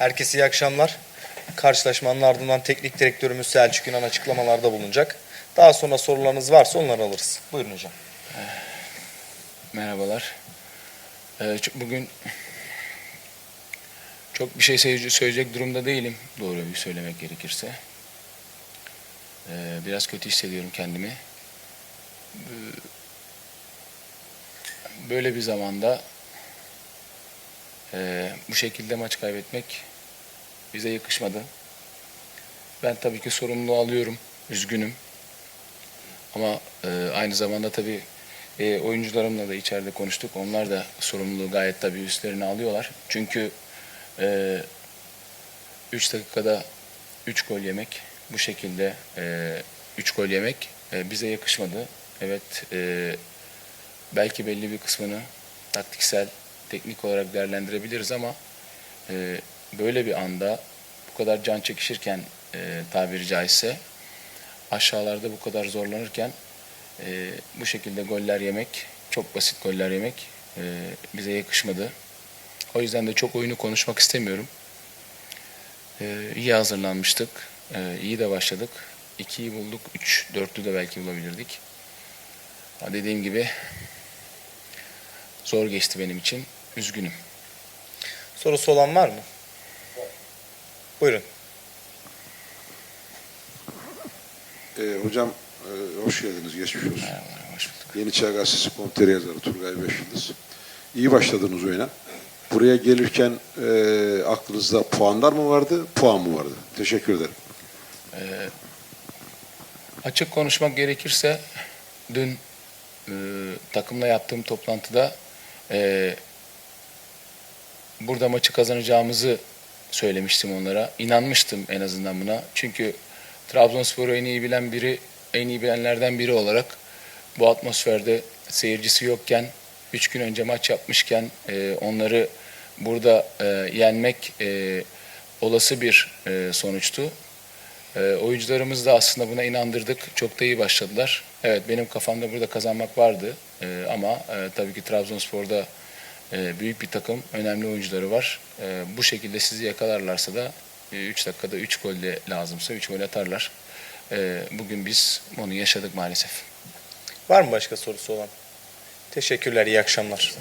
Herkese iyi akşamlar. Karşılaşmanın ardından teknik direktörümüz Selçuk İnan açıklamalarda bulunacak. Daha sonra sorularınız varsa onları alırız. Buyurun hocam. Merhabalar. Ee, bugün çok bir şey söyle- söyleyecek durumda değilim. Doğru bir söylemek gerekirse. Ee, biraz kötü hissediyorum kendimi. Ee, Böyle bir zamanda bu şekilde maç kaybetmek bize yakışmadı. Ben tabii ki sorumluluğu alıyorum. Üzgünüm. Ama e, aynı zamanda tabii e, oyuncularımla da içeride konuştuk. Onlar da sorumluluğu gayet tabii üstlerine alıyorlar. Çünkü 3 dakikada 3 gol yemek, bu şekilde 3 gol yemek e, bize yakışmadı. Evet, e, belki belli bir kısmını taktiksel, teknik olarak değerlendirebiliriz ama e, böyle bir anda bu kadar can çekişirken e, tabiri caizse aşağılarda bu kadar zorlanırken e, bu şekilde goller yemek, çok basit goller yemek e, bize yakışmadı. O yüzden de çok oyunu konuşmak istemiyorum. E, iyi hazırlanmıştık, e, iyi de başladık. 2'yi bulduk, 3, 4'lü de belki bulabilirdik. Dediğim gibi zor geçti benim için. Üzgünüm. Sorusu olan var mı? Buyurun. Ee, hocam e, hoş geldiniz, geçmiş olsun. Merhabalar, hoş bulduk. Yeni Çağ Gazetesi konteri yazarı Turgay Beşyıldız. İyi başladınız oyuna. Buraya gelirken e, aklınızda puanlar mı vardı, puan mı vardı? Teşekkür ederim. Açık konuşmak gerekirse dün e, takımla yaptığım toplantıda e, burada maçı kazanacağımızı söylemiştim onlara. İnanmıştım en azından buna. Çünkü Trabzonspor'u en iyi bilen biri, en iyi bilenlerden biri olarak bu atmosferde seyircisi yokken, üç gün önce maç yapmışken e, onları burada e, yenmek e, olası bir e, sonuçtu. E, oyuncularımız da aslında buna inandırdık. Çok da iyi başladılar. Evet benim kafamda burada kazanmak vardı. E, ama e, tabii ki Trabzonspor'da e, büyük bir takım, önemli oyuncuları var. E, bu şekilde sizi yakalarlarsa da 3 dakikada 3 gol de lazımsa 3 gol atarlar. E, bugün biz onu yaşadık maalesef. Var mı başka sorusu olan? Teşekkürler, iyi akşamlar.